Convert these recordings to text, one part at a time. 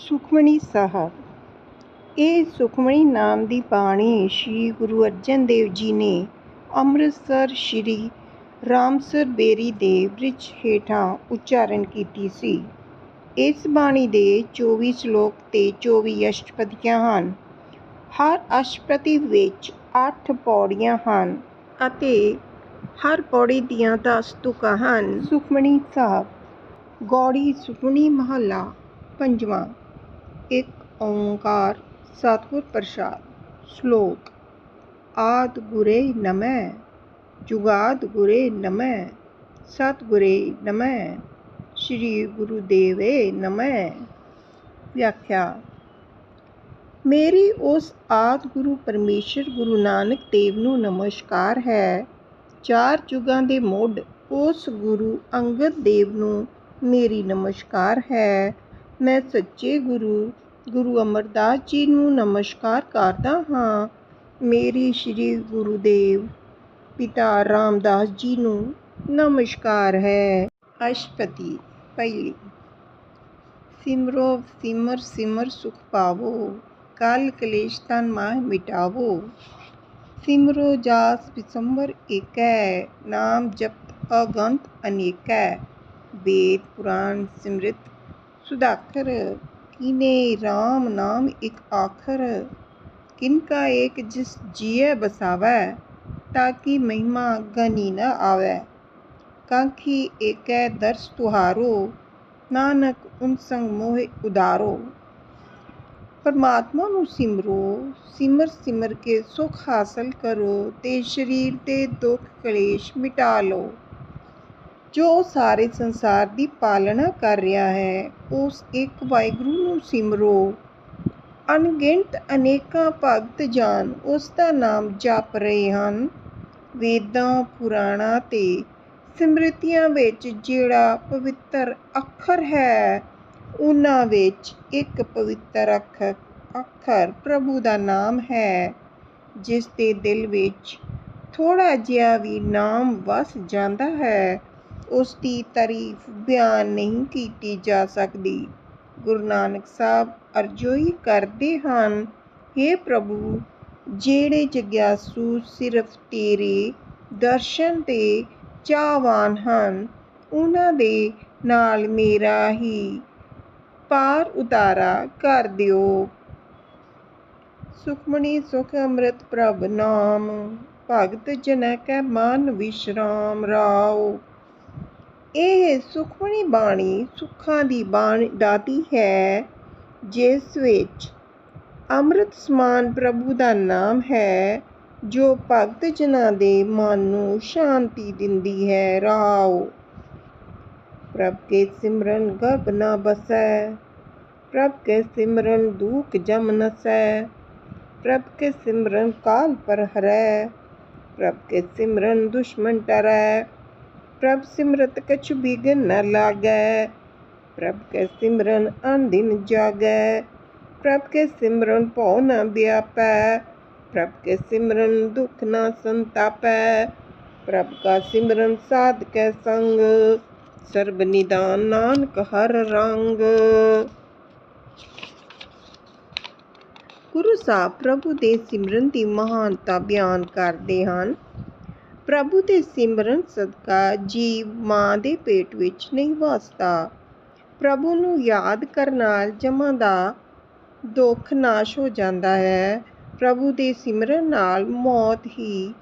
ਸੁਖਮਣੀ ਸਾਹਿਬ ਇਹ ਸੁਖਮਣੀ ਨਾਮ ਦੀ ਬਾਣੀ ਸ੍ਰੀ ਗੁਰੂ ਅਰਜਨ ਦੇਵ ਜੀ ਨੇ ਅੰਮ੍ਰਿਤਸਰ ਸ੍ਰੀ ਰਾਮਸਰ ਬੇਰੀ ਦੇ ਬ੍ਰਿਜ ਹੇਠਾਂ ਉਚਾਰਨ ਕੀਤੀ ਸੀ। ਇਸ ਬਾਣੀ ਦੇ 24 ਸ਼ਲੋਕ ਤੇ 24 ਅਸ਼ਟਪਦੀਆਂ ਹਨ। ਹਰ ਅਸ਼ਟਪਦੀ ਵਿੱਚ 8 ਪੌੜੀਆਂ ਹਨ ਅਤੇ ਹਰ ਪੌੜੀ ਦੀਆਂ 10 ਤੁਕਾਂ ਹਨ। ਸੁਖਮਣੀ ਸਾਹਿਬ ਗੌੜੀ ਸੁਖਮਣੀ ਮਹੱਲਾ ਪੰਜਵਾਂ। ਇੱਕ ਓੰਕਾਰ, ਸਤਿਗੁਰ ਪ੍ਰਸਾਦ, ਸ਼ਲੋਕ। ਆਦਿ ਗੁਰੇ ਨਮੈ ਜੁਗਾਦ ਗੁਰੇ ਨਮੈ ਸਤਿਗੁਰੇ ਨਮੈ ਸ੍ਰੀ ਗੁਰੂ ਦੇਵੇ ਨਮੈ ਵਿਆਖਿਆ। ਮੇਰੀ ਉਸ ਆਦਿ ਗੁਰੂ ਪਰਮੇਸ਼ਰ ਗੁਰੂ ਨਾਨਕ ਦੇਵ ਨੂੰ ਨਮਸਕਾਰ ਹੈ, ਚਾਰ ਯੁਗਾਂ ਦੇ ਮੁੱਢ ਉਸ ਗੁਰੂ ਅੰਗਦ ਦੇਵ ਨੂੰ ਮੇਰੀ ਨਮਸਕਾਰ ਹੈ ਮੈਂ ਸੱਚੇ ਗੁਰੂ ਗੁਰੂ ਅਮਰਦਾਸ ਜੀ ਨੂੰ ਨਮਸਕਾਰ ਕਰਦਾ ਹਾਂ। ਮੇਰੀ ਸ੍ਰੀ ਗੁਰੂਦੇਵ ਪਿਤਾ ਰਾਮਦਾਸ ਜੀ ਨੂੰ ਨਮਸਕਾਰ ਹੈ। ਅਸ਼ਪਤੀ ਪਹਿਲੀ, ਸਿਮਰੋ, ਸਿਮਰ ਸਿਮਰ ਸੁਖ ਪਾਵੋ, ਕਾਲ ਕਲੇਸ਼ ਤਨ ਮਾਹ ਮਿਟਾਵੋ। ਸਿਮਰੋ ਜਾਸ ਵਿਸੰਬਰ ਏਕੈ, ਨਾਮ ਜਪਤ ਅਗੰਤ ਅਨੇਕੈ। ਵੇਦ ਪੁਰਾਣ ਸਿਮਰਿਤ ਸੁਦਾਖਰ ਕੀਨੇ RAM ਨਾਮ ਇੱਕ ਆਖਰ ਕਿਨਕਾ ਏਕ ਜਿਸ ਜੀਏ ਬਸਾਵੈ ਤਾਕੀ ਮਹਿਮਾ ਗਨੀ ਨ ਆਵੈ। ਕਾਂਖੀ ਏਕੈ ਦਰਸ ਤੁਹਾਰੋ, ਨਾਨਕ ਉਨ ਸੰਗ ਮੋਹਿ ਉਦਾਰੋ ਪਰਮਾਤਮਾ ਨੂੰ ਸਿਮਰੋ, ਸਿਮਰ ਸਿਮਰ ਕੇ ਸੁਖ ਹਾਸਲ ਕਰੋ, ਤੇ ਸਰੀਰ ਦੇ ਦੁੱਖ ਕਲੇਸ਼ ਮਿਟਾ ਲਓ। ਜੋ ਸਾਰੇ ਸੰਸਾਰ ਦੀ ਪਾਲਣਾ ਕਰ ਰਿਹਾ ਹੈ, ਉਸ ਇੱਕ ਵਾਹਿਗੁਰੂ ਨੂੰ ਸਿਮਰੋ। ਅਣਗਿਣਤ ਅਨੇਕਾਂ ਭਗਤ ਜਾਨ ਉਸ ਦਾ ਨਾਮ ਜਪ ਰਹੇ ਹਨ। ਵੇਦਾਂ, ਪੁਰਾਣਾ ਤੇ ਸਿਮਰਤੀਆਂ ਵਿੱਚ ਜਿਹੜਾ ਪਵਿੱਤਰ ਅੱਖਰ ਹੈ, ਉਹਨਾਂ ਵਿੱਚ ਇੱਕ ਪਵਿੱਤਰ ਅੱਖਰ ਅੱਖਰ ਪ੍ਰਭੂ ਦਾ ਨਾਮ ਹੈ, ਜਿਸ ਦੇ ਦਿਲ ਵਿੱਚ ਥੋੜਾ ਜਿਹਾ ਵੀ ਨਾਮ ਵਸ ਜਾਂਦਾ ਹੈ। ਉਸ ਦੀ ਤਾਰੀਫ ਬਿਆਨ ਨਹੀਂ ਕੀਤੀ ਜਾ ਸਕਦੀ। ਗੁਰੂ ਨਾਨਕ ਸਾਹਿਬ ਅਰਜ਼ੋਈ ਕਰਦੇ ਹਨ हे ਪ੍ਰਭੂ, ਜਿਹੜੇ ਜਗਿਆਸੂ ਸਿਰਫ ਤੇਰੇ ਦਰਸ਼ਨ ਤੇ ਚਾਹਵਾਨ ਹਨ, ਉਹਨਾਂ ਦੇ ਨਾਲ ਮੇਰਾ ਹੀ ਪਾਰ ਉਤਾਰਾ ਕਰ ਦਿਓ। ਸੁਖਮਣੀ ਸੁਖ ਅੰਮ੍ਰਿਤ ਪ੍ਰਭ ਨਾਮ, ਭਗਤ ਜਨ ਕੈ ਮਨ ਵਿਸ਼ਰਾਮ ਰਾਓ। ਇਹ ਸੁਖਮਣੀ ਬਾਣੀ ਸੁੱਖਾਂ ਦੀ ਬਾਣੀ ਦਾਤੀ ਹੈ, ਜਿਸ ਵਿੱਚ ਅੰਮ੍ਰਿਤ ਸਮਾਨ ਪ੍ਰਭੂ ਦਾ ਨਾਮ ਹੈ, ਜੋ ਭਗਤ ਜਨਾਂ ਦੇ ਮਨ ਨੂੰ ਸ਼ਾਂਤੀ ਦਿੰਦੀ ਹੈ, ਰਾਓ। ਪ੍ਰਭ ਕੇ ਸਿਮਰਨ ਗਰਭ ਨਾ ਬਸੈ, ਪ੍ਰਭ ਕੇ ਸਿਮਰਨ ਦੁਖ ਜਮ ਨਸੈ, ਪ੍ਰਭ ਕੇ ਸਿਮਰਨ ਕਾਲ ਪਰ ਹਰੈ, ਪ੍ਰਭ ਕੇ ਸਿਮਰਨ ਦੁਸ਼ਮਨ ਟਰੈ। ਪ੍ਰਭ ਸਿਮਰਤ ਕਛੁ ਬਿਗਨ ਨ ਲਾਗੈ। ਪ੍ਰਭ ਕੈ ਸਿਮਰਨ ਅਨਦਿਨ ਜਾਗੈ। ਪ੍ਰਭ ਕੇ ਸਿਮਰਨ ਭਉ ਨ ਵਿਆਪੈ। ਪ੍ਰਭ ਕੇ ਸਿਮਰਨ ਦੁਖ ਨ ਸੰਤਾਪੈ। ਪ੍ਰਭ ਕਾ ਸਿਮਰਨ ਸਾਧ ਕੈ ਸੰਗ। ਸਰਬ ਨਿਦਾਨ ਨਾਨਕ ਹਰ ਰੰਗ। ਗੁਰੂ ਸਾਹਿਬ ਪ੍ਰਭੂ ਦੇ ਸਿਮਰਨ ਦੀ ਮਹਾਨਤਾ ਬਿਆਨ ਕਰਦੇ ਹਨ। ਪ੍ਰਭੂ ਦੇ ਸਿਮਰਨ ਸਦਕਾ ਜੀਵ ਮਾਂ ਦੇ ਪੇਟ ਵਿੱਚ ਨਹੀਂ ਵਸਦਾ ਪ੍ਰਭੂ ਨੂੰ ਯਾਦ ਕਰਨ ਨਾਲ ਜਮਾਂ ਦਾ ਦੁੱਖ ਨਾਸ਼ ਹੋ ਜਾਂਦਾ ਹੈ। ਪ੍ਰਭੂ ਦੇ ਸਿਮਰਨ ਨਾਲ ਮੌਤ ਹੀ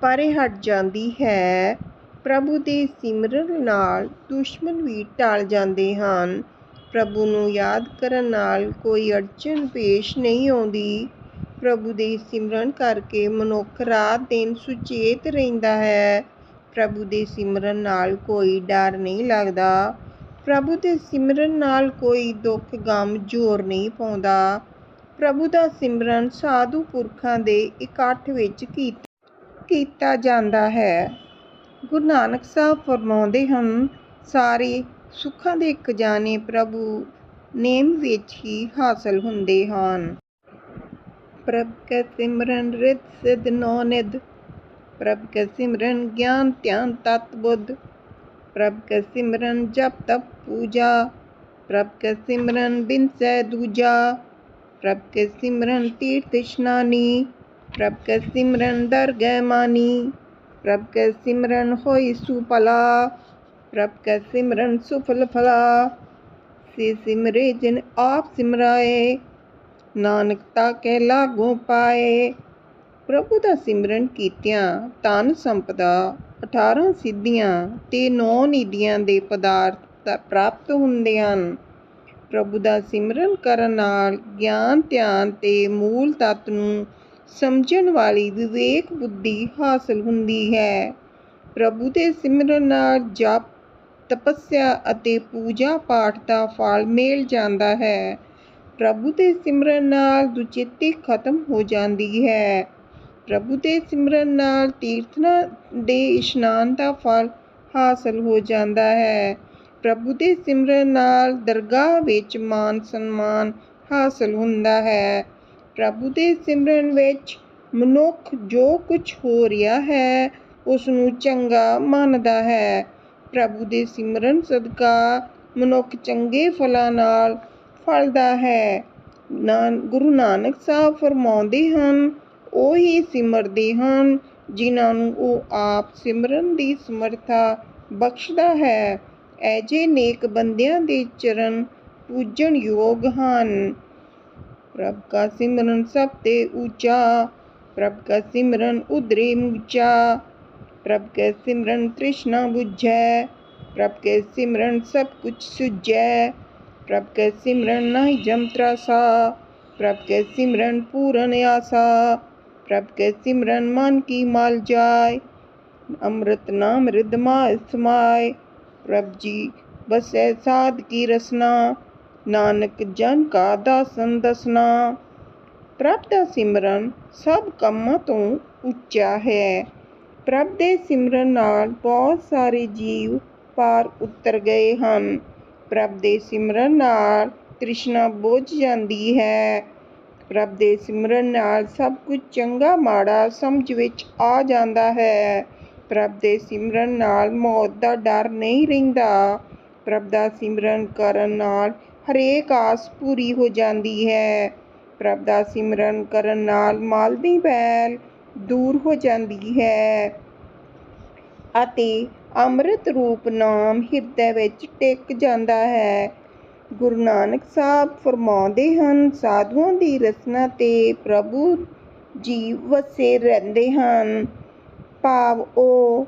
ਪਰੇ ਹਟ ਜਾਂਦੀ ਹੈ। ਪ੍ਰਭੂ ਦੇ ਸਿਮਰਨ ਨਾਲ ਦੁਸ਼ਮਣ ਵੀ ਟਲ ਜਾਂਦੇ ਹਨ। ਪ੍ਰਭੂ ਨੂੰ ਯਾਦ ਕਰਨ ਨਾਲ ਕੋਈ ਅੜਚਨ ਪੇਸ਼ ਨਹੀਂ ਆਉਂਦੀ। ਪ੍ਰਭੂ ਦੇ ਸਿਮਰਨ ਕਰਕੇ ਮਨੁੱਖ ਰਾਤ ਦਿਨ ਸੁਚੇਤ ਰਹਿੰਦਾ ਹੈ। ਪ੍ਰਭੂ ਦੇ ਸਿਮਰਨ ਨਾਲ ਕੋਈ ਡਰ ਨਹੀਂ ਲੱਗਦਾ। ਪ੍ਰਭੂ ਦੇ ਸਿਮਰਨ ਨਾਲ ਕੋਈ ਦੁੱਖ ਗਮ ਜ਼ੋਰ ਨਹੀਂ ਪਾਉਂਦਾ। ਪ੍ਰਭੂ ਦਾ ਸਿਮਰਨ ਸਾਧੂ ਪੁਰਖਾਂ ਦੇ ਇਕੱਠ ਵਿੱਚ ਕੀਤਾ ਜਾਂਦਾ ਹੈ। ਗੁਰੂ ਨਾਨਕ ਸਾਹਿਬ ਫਰਮਾਉਂਦੇ ਹਨ, ਸਾਰੇ ਸੁੱਖਾਂ ਦੇ ਖਜ਼ਾਨੇ ਪ੍ਰਭੂ ਨੇਮ ਵਿੱਚ ਹੀ ਹਾਸਲ ਹੁੰਦੇ ਹਨ। ਪ੍ਰਭ ਕੈ ਸਿਮਰਨ ਰਿਤ ਸਿਧ ਨੋ ਨਿਧ। ਪ੍ਰਭ ਕੈ ਸਿਮਰਨ ਗਿਆਨ ਧਿਆਨ ਤਤ ਬੁੱਧ। ਪ੍ਰਭ ਕੈ ਸਿਮਰਨ ਜਪ ਤਪ ਪੂਜਾ। ਪ੍ਰਭ ਕੈ ਸਿਮਰਨ ਬਿਨ ਸਹਿ ਦੂਜਾ। ਪ੍ਰਭ ਕੈ ਸਿਮਰਨ ਤੀਰਥ ਇਸ਼ਨਾਨੀ। ਪ੍ਰਭ ਕੈ ਸਿਮਰਨ ਦਰਗਹਿ ਮਾਨੀ। ਪ੍ਰਭ ਕੈ ਸਿਮਰਨ ਹੋਈ ਸੁਪਲਾ ਪ੍ਰਭ ਕੈ ਸਿਮਰਨ ਸੁਫਲ ਫਲਾ। ਸੇ ਸਿਮਰੇ ਜਿਨ ਆਪ ਸਿਮਰਾਏ। ਨਾਨਕ ਤਾ ਕੈ ਪਾਏ। ਪ੍ਰਭੂ ਦਾ ਸਿਮਰਨ ਕੀਤਿਆਂ ਧਨ ਸੰਪਦਾ 18 ਸਿੱਧੀਆਂ ਤੇ 9 ਨਿਧੀਆਂ ਦੇ ਪਦਾਰਥ ਤਾਂ ਪ੍ਰਾਪਤ ਹੁੰਦੇ ਹਨ। ਪ੍ਰਭੂ ਦਾ ਸਿਮਰਨ ਕਰਨ ਨਾਲ ਗਿਆਨ, ਧਿਆਨ ਤੇ ਮੂਲ ਤੱਤ ਨੂੰ ਸਮਝਣ ਵਾਲੀ ਵਿਵੇਕ ਬੁੱਧੀ ਹਾਸਲ ਹੁੰਦੀ ਹੈ। ਪ੍ਰਭੂ ਦੇ ਸਿਮਰਨ ਨਾਲ ਜਪ, ਤਪੱਸਿਆ ਅਤੇ ਪੂਜਾ ਪਾਠ ਦਾ ਫਲ ਮਿਲ ਜਾਂਦਾ ਹੈ। ਪ੍ਰਭੂ ਦੇ ਸਿਮਰਨ ਨਾਲ ਦੁਚੇਤੀ ਖਤਮ ਹੋ ਜਾਂਦੀ ਹੈ। ਪ੍ਰਭੂ ਦੇ ਸਿਮਰਨ ਨਾਲ ਤੀਰਥਾਂ ਦੇ ਇਸ਼ਨਾਨ ਦਾ ਫਲ ਹਾਸਲ ਹੋ ਜਾਂਦਾ ਹੈ। ਪ੍ਰਭੂ ਦੇ ਸਿਮਰਨ ਨਾਲ ਦਰਗਾਹ ਵਿੱਚ ਮਾਨ ਸਨਮਾਨ ਹਾਸਲ ਹੁੰਦਾ ਹੈ। ਪ੍ਰਭੂ ਦੇ ਸਿਮਰਨ ਵਿੱਚ ਮਨੁੱਖ ਜੋ ਕੁਝ ਹੋ ਰਿਹਾ ਹੈ, ਉਸ ਨੂੰ ਚੰਗਾ ਮੰਨਦਾ ਹੈ। ਪ੍ਰਭੂ ਦੇ ਸਿਮਰਨ ਸਦਕਾ ਮਨੁੱਖ ਚੰਗੇ ਫਲਾਂ ਨਾਲ ਫਲਦਾ ਹੈ। ਨਾਨ ਗੁਰੂ ਨਾਨਕ ਸਾਹਿਬ ਫਰਮਾਉਂਦੇ ਹਨ, ਉਹ ਹੀ ਸਿਮਰਦੇ ਹਨ ਜਿਨ੍ਹਾਂ ਨੂੰ ਉਹ ਆਪ ਸਿਮਰਨ ਦੀ ਸਮਰਥਾ ਬਖਸ਼ਦਾ ਹੈ। ਐਜੇ ਨੇਕ ਬੰਦਿਆਂ ਦੇ ਚਰਨ ਪੂਜਣ ਯੋਗ ਹਨ। ਪ੍ਰਭ ਕਾ ਸਿਮਰਨ ਸਭ ਤੇ ਉੱਚਾ, ਪ੍ਰਭ ਕਾ ਸਿਮਰਨ ਉਦਰੇ ਮੁਚਾ, ਪ੍ਰਭ ਕੈ ਸਿਮਰਨ ਤ੍ਰਿਸ਼ਨਾ ਬੁਝੈ, ਪ੍ਰਭ ਕੈ ਸਿਮਰਨ ਸਭ ਕੁਛ ਸੁਝੈ। ਪ੍ਰਭ ਕੈ ਸਿਮਰਨ ਨਹੀਂ ਜਮ ਤਰਾਸਾ ਪ੍ਰਭ ਕੈ ਸਿਮਰਨ ਪੂਰਨ ਆਸਾ ਪ੍ਰਭ ਕੈ ਸਿਮਰਨ ਮਨ ਕੀ ਮਾਲ ਜਾਏ ਅੰਮ੍ਰਿਤ ਨਾਮ ਰਿਦਮਾ ਸਮਾਏ ਪ੍ਰਭ ਜੀ ਬਸੈ ਸਾਧ ਕੀ ਰਸਨਾ ਨਾਨਕ ਜਨ ਕਾ ਦਾਸਨ ਦਸਨਾ ਪ੍ਰਭ ਦਾ ਸਿਮਰਨ ਸਭ ਕੰਮਾਂ ਤੋਂ ਉੱਚਾ ਹੈ ਪ੍ਰਭ ਦੇ ਸਿਮਰਨ ਨਾਲ ਬਹੁਤ ਸਾਰੇ ਜੀਵ ਪਾਰ ਉਤਰ ਗਏ ਹਨ ਪ੍ਰਭ ਦੇ ਸਿਮਰਨ ਨਾਲ ਤ੍ਰਿਸ਼ਨਾ ਬੁੱਝ ਜਾਂਦੀ ਹੈ। ਪ੍ਰਭ ਦੇ ਸਿਮਰਨ ਨਾਲ ਸਭ ਕੁਝ ਚੰਗਾ ਮਾੜਾ ਸਮਝ ਵਿੱਚ ਆ ਜਾਂਦਾ ਹੈ। ਪ੍ਰਭ ਦੇ ਸਿਮਰਨ ਨਾਲ ਮੌਤ ਦਾ ਡਰ ਨਹੀਂ ਰਹਿੰਦਾ। ਪ੍ਰਭ ਦਾ ਸਿਮਰਨ ਕਰਨ ਨਾਲ ਹਰੇਕ ਆਸ ਪੂਰੀ ਹੋ ਜਾਂਦੀ ਹੈ। ਪ੍ਰਭ ਦਾ ਸਿਮਰਨ ਕਰਨ ਨਾਲ ਮਾਲ ਦੀ ਬੈਲ ਦੂਰ ਹੋ ਜਾਂਦੀ ਹੈ। ਅਤੇ ਅੰਮ੍ਰਿਤ ਰੂਪ ਨਾਮ ਹਿਰਦੇ ਵਿੱਚ ਟਿਕ ਜਾਂਦਾ ਹੈ। ਗੁਰੂ ਨਾਨਕ ਸਾਹਿਬ ਫਰਮਾਉਂਦੇ ਹਨ, ਸਾਧੂਆਂ ਦੀ ਰਸਨਾ ਤੇ ਪ੍ਰਭੂ ਜੀ ਵਸੇ ਰਹਿੰਦੇ ਹਨ। ਭਾਵ ਉਹ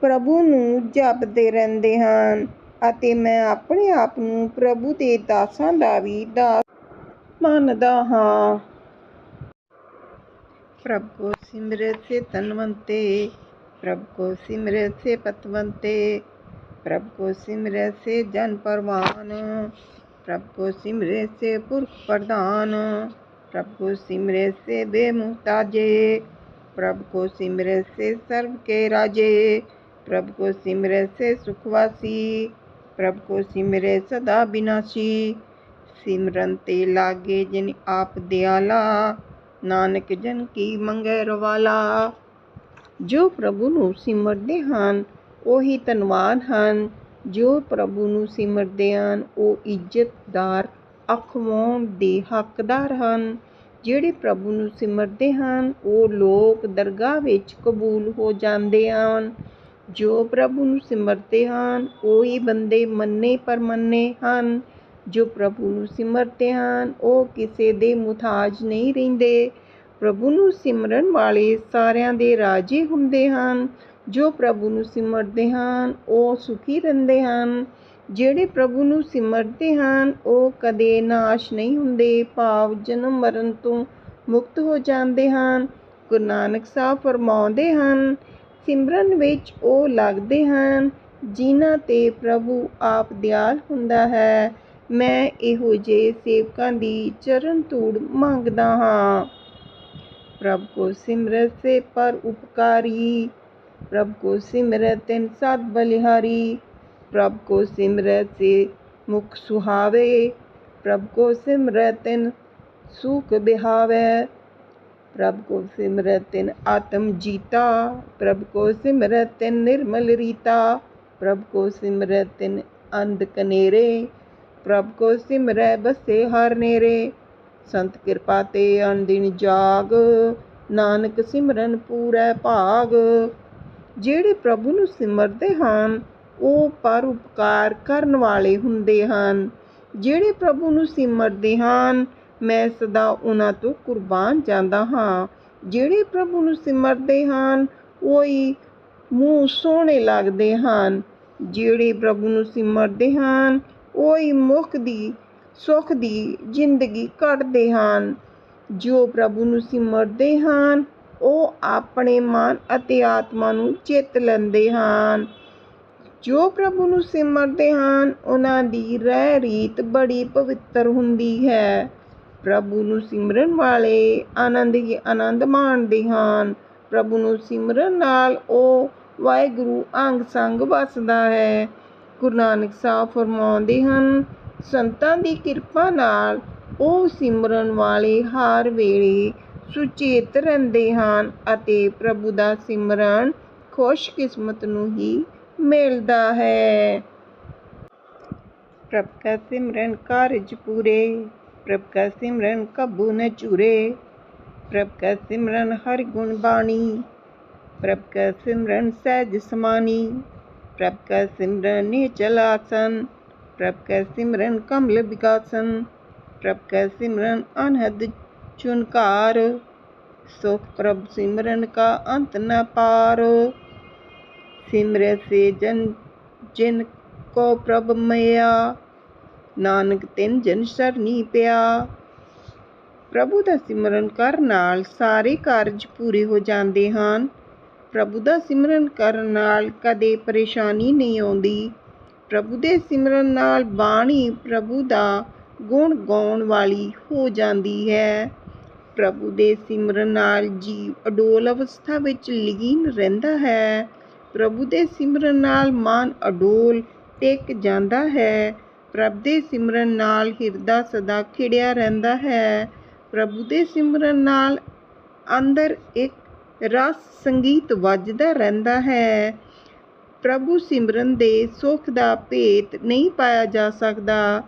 ਪ੍ਰਭੂ ਨੂੰ ਜਪਦੇ ਰਹਿੰਦੇ ਹਨ ਅਤੇ ਮੈਂ ਆਪਣੇ ਆਪ ਨੂੰ ਪ੍ਰਭੂ ਦੇ ਦਾਸਾਂ ਦਾ ਵੀ ਦਾਸ ਮੰਨਦਾ ਹਾਂ। ਪ੍ਰਭੂ ਸਿਮਰਤ ਤਨਵੰਤੇ ਪ੍ਰਭ ਕੋ ਸਿਮਰਤ ਸੇ ਪਤਵੰਤੇ ਪ੍ਰਭ ਕੋ ਸਿਮਰਤ ਸੇ ਜਨ ਪਰਵਾਨ ਪ੍ਰਭ ਕੋ ਸਿਮਰਤ ਸੇ ਪੁਰਖ ਪ੍ਰਧਾਨ ਪ੍ਰਭ ਕੋ ਸਿਮਰਤ ਸੇ ਬੇਮੁਹਤਾਜੇ ਪ੍ਰਭ ਕੋ ਸਿਮਰਤ ਸੇ ਸਰਬ ਕੇ ਰਾਜੇ ਪ੍ਰਭ ਕੋ ਸਿਮਰਤ ਸੇ ਸੁਖਵਾਸੀ ਪ੍ਰਭ ਕੋ ਸਿਮਰੇ ਸਦਾ ਬਿਨਾਸੀ ਸਿਮਰਨ ਤੇ ਲਾਗੇ ਜਿਨ ਆਪ ਦਿਆਲਾ ਨਾਨਕ ਜਨ ਕੀ ਮੰਗੈ ਰਵਾਲਾ ਜੋ ਪ੍ਰਭੂ ਨੂੰ ਸਿਮਰਦੇ ਹਨ, ਉਹੀ ਧਨਵਾਨ ਹਨ। ਜੋ ਪ੍ਰਭੂ ਨੂੰ ਸਿਮਰਦੇ ਹਨ, ਉਹ ਇੱਜ਼ਤਦਾਰ ਅਖਵਾਉਣ ਦੇ ਹੱਕਦਾਰ ਹਨ। ਜਿਹੜੇ ਪ੍ਰਭੂ ਨੂੰ ਸਿਮਰਦੇ ਹਨ, ਉਹ ਲੋਕ ਦਰਗਾਹ ਵਿੱਚ ਕਬੂਲ ਹੋ ਜਾਂਦੇ ਹਨ। ਜੋ ਪ੍ਰਭੂ ਨੂੰ ਸਿਮਰਦੇ ਹਨ, ਉਹੀ ਬੰਦੇ ਮੰਨੇ ਪਰਮੰਨੇ ਹਨ। ਜੋ ਪ੍ਰਭੂ ਨੂੰ ਸਿਮਰਦੇ ਹਨ, ਉਹ ਕਿਸੇ ਦੇ ਮੁਤਾਜ ਨਹੀਂ ਰਹਿੰਦੇ। ਪ੍ਰਭੂ ਨੂੰ ਸਿਮਰਨ ਵਾਲੇ ਸਾਰਿਆਂ ਦੇ ਰਾਜੇ ਹੁੰਦੇ ਹਨ। ਜੋ ਪ੍ਰਭੂ ਨੂੰ ਸਿਮਰਦੇ ਹਨ, ਉਹ ਸੁਖੀ ਰਹਿੰਦੇ ਹਨ। ਜਿਹੜੇ ਪ੍ਰਭੂ ਨੂੰ ਸਿਮਰਦੇ ਹਨ, ਉਹ ਕਦੇ ਨਾਸ਼ ਨਹੀਂ ਹੁੰਦੇ। ਭਾਵ ਜਨਮ ਮਰਨ ਤੋਂ ਮੁਕਤ ਹੋ ਜਾਂਦੇ ਹਨ। ਗੁਰੂ ਨਾਨਕ ਸਾਹਿਬ ਫਰਮਾਉਂਦੇ ਹਨ, ਸਿਮਰਨ ਵਿੱਚ ਉਹ ਲੱਗਦੇ ਹਨ ਜਿਨ੍ਹਾਂ ਤੇ ਪ੍ਰਭੂ ਆਪ ਦਿਆਲ ਹੁੰਦਾ ਹੈ। ਮੈਂ ਇਹੋ ਜਿਹੇ ਸੇਵਕਾਂ ਦੀ ਚਰਨ ਧੂੜ ਮੰਗਦਾ ਹਾਂ। ਪ੍ਰਭ ਕੋ ਸਿਮਰਤ ਸੇ ਪਰ ਉਪਕਾਰੀ ਪ੍ਰਭ ਕੋ ਸਿਮਰਤ ਤਿਨ ਸਤ ਬਲਿਹਾਰੀ ਪ੍ਰਭ ਕੋ ਸਿਮਰਤ ਸੇ ਮੁਖ ਸੁਹਾਵੇ ਪ੍ਰਭ ਕੋ ਸਿਮਰਤ ਤਿਨ ਸੁਖ ਬਿਹਾਵੇ ਪ੍ਰਭ ਕੋ ਸਿਮਰਤ ਤਿਨ ਆਤਮ ਜੀਤਾ ਪ੍ਰਭ ਕੋ ਸਿਮਰਤ ਤਿਨ ਨਿਰਮਲ ਰੀਤਾ ਪ੍ਰਭ ਕੋ ਸਿਮਰਤ ਤਿਨ ਅੰਧ ਕਨੇਰੇ ਪ੍ਰਭ ਕੋ ਸਿਮਰੈ ਬਸੇ ਹਰ ਨੇਰੇ ਸੰਤ ਕਿਰਪਾ ਤੇ ਅਨਦਿਨ ਜਾਗ, ਨਾਨਕ ਸਿਮਰਨ ਪੂਰੈ ਭਾਗ। ਜਿਹੜੇ ਪ੍ਰਭੂ ਨੂੰ ਸਿਮਰਦੇ ਹਨ, ਉਹ ਪਰ ਉਪਕਾਰ ਕਰਨ ਵਾਲੇ ਹੁੰਦੇ ਹਨ। ਜਿਹੜੇ ਪ੍ਰਭੂ ਨੂੰ ਸਿਮਰਦੇ ਹਨ, ਮੈਂ ਸਦਾ ਉਹਨਾਂ ਤੋਂ ਕੁਰਬਾਨ ਜਾਂਦਾ ਹਾਂ। ਜਿਹੜੇ ਪ੍ਰਭੂ ਨੂੰ ਸਿਮਰਦੇ ਹਨ, ਉਹੀ ਮੂੰਹ ਸੋਹਣੇ ਲੱਗਦੇ ਹਨ। ਜਿਹੜੇ ਪ੍ਰਭੂ ਨੂੰ ਸਿਮਰਦੇ ਹਨ, ਉਹੀ ਮੁਖ ਦੀ ਸੁੱਖ ਦੀ ਜ਼ਿੰਦਗੀ ਕੱਟਦੇ ਹਨ। ਜੋ ਪ੍ਰਭੂ ਨੂੰ ਸਿਮਰਦੇ ਹਨ, ਉਹ ਆਪਣੇ ਮਨ ਅਤੇ ਆਤਮਾ ਨੂੰ ਚਿੱਤ ਲੈਂਦੇ ਹਨ। ਜੋ ਪ੍ਰਭੂ ਨੂੰ ਸਿਮਰਦੇ ਹਨ, ਉਹਨਾਂ ਦੀ ਰਹਿ ਰੀਤ ਬੜੀ ਪਵਿੱਤਰ ਹੁੰਦੀ ਹੈ। ਪ੍ਰਭੂ ਨੂੰ ਸਿਮਰਨ ਵਾਲੇ ਆਨੰਦ ਹੀ ਆਨੰਦ ਮਾਣਦੇ ਹਨ। ਪ੍ਰਭੂ ਨੂੰ ਸਿਮਰਨ ਨਾਲ ਉਹ ਵਾਹਿਗੁਰੂ ਅੰਗ ਸੰਗ ਵਸਦਾ ਹੈ। ਗੁਰੂ ਨਾਨਕ ਸਾਹਿਬ ਫਰਮਾਉਂਦੇ ਹਨ ਸੰਤਾਂ ਦੀ ਕਿਰਪਾ ਨਾਲ ਉਹ ਸਿਮਰਨ ਵਾਲੇ ਹਰ ਵੇਲੇ ਸੁਚੇਤ ਰਹਿੰਦੇ ਹਨ ਅਤੇ ਪ੍ਰਭੂ ਦਾ ਸਿਮਰਨ ਖੁਸ਼ਕਿਸਮਤ ਨੂੰ ਹੀ ਮਿਲਦਾ ਹੈ। ਪ੍ਰਭ ਕਾ ਸਿਮਰਨ ਕਾਰਜ ਪੂਰੇ, ਪ੍ਰਭ ਕਾ ਸਿਮਰਨ ਕਬੂ ਨ ਚੂਰੇ, ਪ੍ਰਭ ਕਾ ਸਿਮਰਨ ਹਰ ਗੁਣ ਬਾਣੀ, ਪ੍ਰਭ ਕਾ ਸਿਮਰਨ ਸਹਿਜ ਸਮਾਨੀ, ਪ੍ਰਭ ਕਾ ਸਿਮਰਨ ਨੀਚਲ ਆਸਨ ਪ੍ਰਭ ਕਾ ਸਿਮਰਨ ਕਮਲ ਵਿਕਾਸਨ ਪ੍ਰਭ ਕਾ ਸਿਮਰਨ ਅਨਹਦ ਚੁਨਕਾਰ ਸੁਖ ਪ੍ਰਭ ਸਿਮਰਨ ਕਾ ਅੰਤ ਨ ਪਾਰ ਸਿਮਰੈ ਸੇ ਜਨ ਜਿਨ ਕੋ ਪ੍ਰਭ ਮਿਆ ਨਾਨਕ ਤਿਨ ਜਨ ਸਰਨੀ ਪਿਆ ਪ੍ਰਭੂ ਦਾ ਸਿਮਰਨ ਕਰਨ ਨਾਲ ਸਾਰੇ ਕਾਰਜ ਪੂਰੇ ਹੋ ਜਾਂਦੇ ਹਨ ਪ੍ਰਭੂ ਦਾ ਸਿਮਰਨ ਕਰਨ ਨਾਲ ਕਦੇ ਪਰੇਸ਼ਾਨੀ ਨਹੀਂ ਆਉਂਦੀ ਪ੍ਰਭੂ ਦੇ ਸਿਮਰਨ ਨਾਲ ਬਾਣੀ ਪ੍ਰਭੂ ਦਾ ਗੁਣ ਗਾਉਣ ਵਾਲੀ ਹੋ ਜਾਂਦੀ ਹੈ। ਪ੍ਰਭੂ ਦੇ ਸਿਮਰਨ ਨਾਲ ਜੀਵ ਅਡੋਲ ਅਵਸਥਾ ਵਿੱਚ ਲੀਨ ਰਹਿੰਦਾ ਹੈ। ਪ੍ਰਭੂ ਦੇ ਸਿਮਰਨ ਨਾਲ ਮਨ ਅਡੋਲ ਟਿਕ ਜਾਂਦਾ ਹੈ। ਪ੍ਰਭ ਦੇ ਸਿਮਰਨ ਨਾਲ ਹਿਰਦਾ ਸਦਾ ਖਿੜਿਆ ਰਹਿੰਦਾ ਹੈ। ਪ੍ਰਭੂ ਦੇ ਸਿਮਰਨ ਨਾਲ ਅੰਦਰ ਇੱਕ ਰਸ ਸੰਗੀਤ ਵੱਜਦਾ ਰਹਿੰਦਾ ਹੈ। ਪ੍ਰਭੂ ਸਿਮਰਨ ਦੇ ਸੁਖ ਦਾ ਭੇਤ ਨਹੀਂ ਪਾਇਆ ਜਾ ਸਕਦਾ,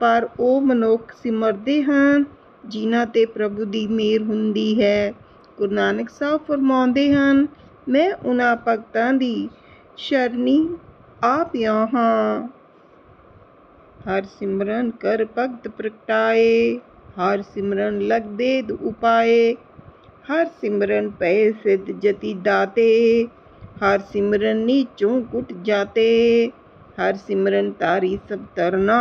ਪਰ ਉਹ ਮਨੁੱਖ ਸਿਮਰਦੇ ਹਨ, ਜਿਨ੍ਹਾਂ ਤੇ ਪ੍ਰਭੂ ਦੀ ਮਿਹਰ ਹੁੰਦੀ ਹੈ। ਗੁਰੂ ਨਾਨਕ ਸਾਹਿਬ ਫਰਮਾਉਂਦੇ ਹਨ, ਮੈਂ ਉਹਨਾਂ ਭਗਤਾਂ ਦੀ ਸ਼ਰਨੀ ਆ ਪਿਆ ਹਾਂ। ਹਰ ਸਿਮਰਨ ਕਰ ਭਗਤ ਪ੍ਰਗਟਾਏ, ਹਰ ਸਿਮਰਨ ਲਗਦੇ ਉਪਾਏ। ਹਰ ਸਿਮਰਨ ਪਏ ਸਿੱਧ ਜਤੀ ਦਾਤੇ ਹਰ ਸਿਮਰਨ ਨੀਚੋਂ ਕੁਟ ਜਾਤੇ, ਹਰ ਸਿਮਰਨ ਤਾਰੀ ਸਭ ਤਰਨਾ।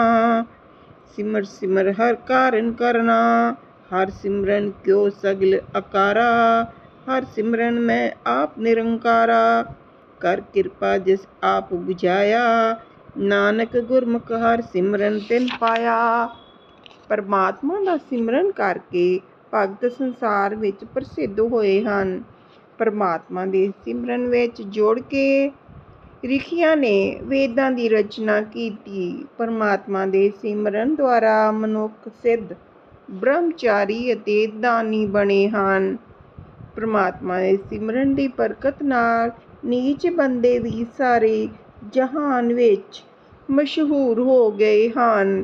ਸਿਮਰ ਸਿਮਰ ਹਰ ਕਾਰਨ ਕਰਨਾ, ਹਰ ਸਿਮਰਨ ਕਿਉ ਸਗਲ ਅਕਾਰਾ? ਹਰ ਸਿਮਰਨ ਮੈਂ ਆਪ ਨਿਰੰਕਾਰਾ, ਕਰ ਕਿਰਪਾ ਜਿਸ ਆਪ ਬੁਝਾਇਆ। ਨਾਨਕ ਗੁਰਮੁਖ ਹਰ ਸਿਮਰਨ ਤਿਨ ਪਾਇਆ। ਪਰਮਾਤਮਾ ਦਾ ਸਿਮਰਨ ਕਰਕੇ ਭਗਤ ਸੰਸਾਰ ਵਿੱਚ ਪ੍ਰਸਿੱਧ ਹੋਏ ਹਨ। ਪਰਮਾਤਮਾ ਦੇ ਸਿਮਰਨ ਵਿੱਚ ਜੋੜ ਕੇ ਰਿਖੀਆਂ ਨੇ ਵੇਦਾਂ ਦੀ ਰਚਨਾ ਕੀਤੀ। ਪਰਮਾਤਮਾ ਦੇ ਸਿਮਰਨ ਦੁਆਰਾ ਮਨੁੱਖ ਸਿੱਧ, ਬ੍ਰਹਮਚਾਰੀ ਅਤੇ ਦਾਨੀ ਬਣੇ ਹਨ। ਪਰਮਾਤਮਾ ਦੇ ਸਿਮਰਨ ਦੀ ਬਰਕਤ ਨਾਲ ਨੀਚ ਬੰਦੇ ਵੀ ਸਾਰੇ ਜਹਾਨ ਵਿੱਚ ਮਸ਼ਹੂਰ ਹੋ ਗਏ ਹਨ।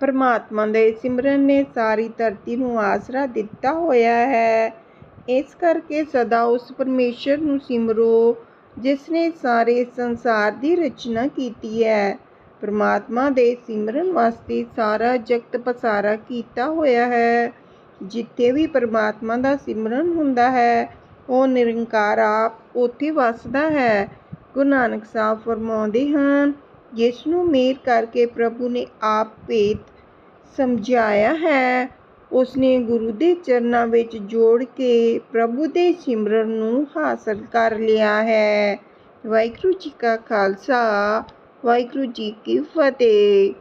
ਪਰਮਾਤਮਾ ਦੇ ਸਿਮਰਨ ਨੇ ਸਾਰੀ ਧਰਤੀ ਨੂੰ ਆਸਰਾ ਦਿੱਤਾ ਹੋਇਆ ਹੈ। ਇਸ ਕਰਕੇ ਸਦਾ ਉਸ ਪਰਮੇਸ਼ਰ ਨੂੰ ਸਿਮਰੋ, ਜਿਸ ਨੇ ਸਾਰੇ ਸੰਸਾਰ ਦੀ ਰਚਨਾ ਕੀਤੀ ਹੈ। ਪਰਮਾਤਮਾ ਦੇ ਸਿਮਰਨ ਵਾਸਤੇ ਸਾਰਾ ਜਗਤ ਪਸਾਰਾ ਕੀਤਾ ਹੋਇਆ ਹੈ। ਜਿੱਥੇ ਵੀ ਪਰਮਾਤਮਾ ਦਾ ਸਿਮਰਨ ਹੁੰਦਾ ਹੈ, ਉਹ ਨਿਰੰਕਾਰ ਆਪ ਉੱਥੇ ਵਸਦਾ ਹੈ। ਗੁਰੂ ਨਾਨਕ ਸਾਹਿਬ ਫਰਮਾਉਂਦੇ ਹਨ, ਜਿਸ ਨੂੰ ਮੇਰ ਕਰਕੇ ਪ੍ਰਭੂ ਨੇ ਆਪ ਭੇਦ ਸਮਝਾਇਆ ਹੈ ਉਸਨੇ ਗੁਰੂ ਦੇ ਚਰਨਾਂ ਵਿੱਚ ਜੋੜ ਕੇ ਪ੍ਰਭੂ ਦੇ ਸਿਮਰਨ ਨੂੰ ਹਾਸਲ ਕਰ ਲਿਆ ਹੈ। ਵਾਹਿਗੁਰੂ ਜੀ ਕਾ ਖਾਲਸਾ, ਵਾਹਿਗੁਰੂ ਜੀ ਕੀ ਫਤਿਹ।